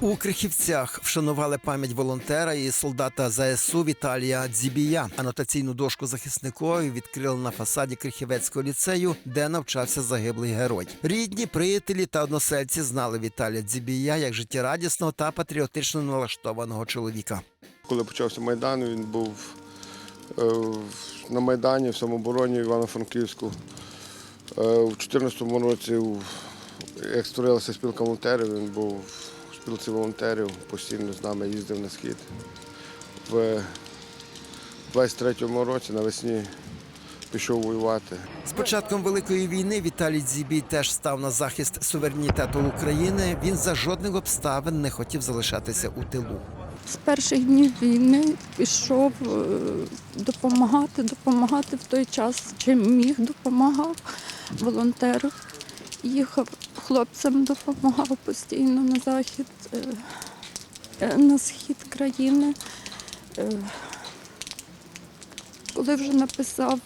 У Крихівцях вшанували пам'ять волонтера і солдата ЗСУ Віталія Дзібія. Анотаційну дошку захисникові відкрили на фасаді Крихівецького ліцею, де навчався загиблий герой. Рідні, приятелі та односельці знали Віталія Дзібія як життєрадісного та патріотично налаштованого чоловіка. Коли почався Майдан, він був е, на Майдані в самообороні Івано-Франківську. Е, У 2014 році, як створилася спілка волонтерів, він був спілці волонтерів, постійно з нами їздив на схід. В 23-му році навесні пішов воювати. З початком великої війни Віталій Дзібій теж став на захист суверенітету України. Він за жодних обставин не хотів залишатися у тилу. З перших днів війни пішов е, допомагати, допомагати в той час, чим міг, допомагав волонтерів. Їхав хлопцям, допомагав постійно на захід, е, е, на схід країни. Е, Коли вже написав,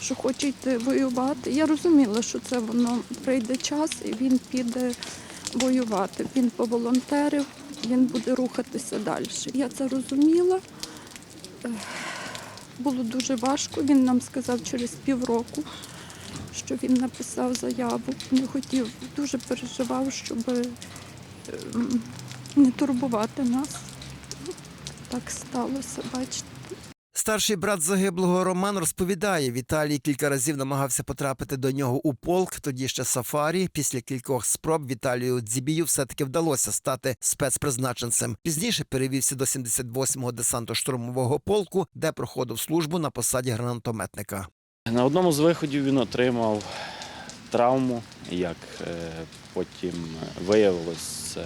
що хоче йти воювати, я розуміла, що це воно прийде час і він піде воювати. Він поволонтерив, він буде рухатися далі. Я це розуміла. Було дуже важко. Він нам сказав через півроку, що він написав заяву. Не хотів, дуже переживав, щоб ем, не турбувати нас. Так сталося, бачите. Старший брат загиблого Роман розповідає, Віталій кілька разів намагався потрапити до нього у полк, тоді ще сафарі. Після кількох спроб Віталію Дзібію все-таки вдалося стати спецпризначенцем. Пізніше перевівся до 78-го десантно-штурмового полку, де проходив службу на посаді гранатометника. На одному з виходів він отримав травму, як е, потім виявилось,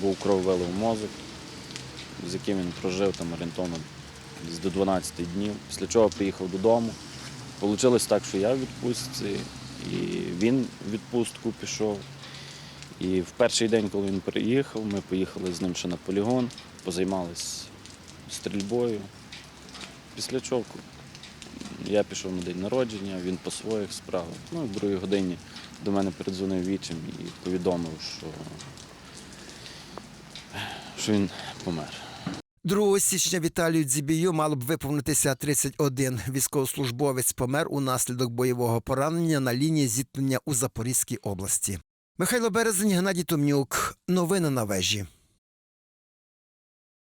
був крововилив мозок, з яким він прожив там орієнтовно до 12 днів, після чого приїхав додому. Получилось так, що я в відпустці, і він в відпустку пішов. І в перший день, коли він приїхав, ми поїхали з ним ще на полігон, позаймалися стрільбою. Після чого я пішов на день народження, він по своїх справах. Ну, в другій годині до мене передзвонив вічим і повідомив, що, що він помер. 2 січня Віталію Дзібію мало б виповнитися 31. Військовослужбовець помер унаслідок бойового поранення на лінії зіткнення у Запорізькій області. Михайло Березень, Геннадій Томнюк. Новини на вежі.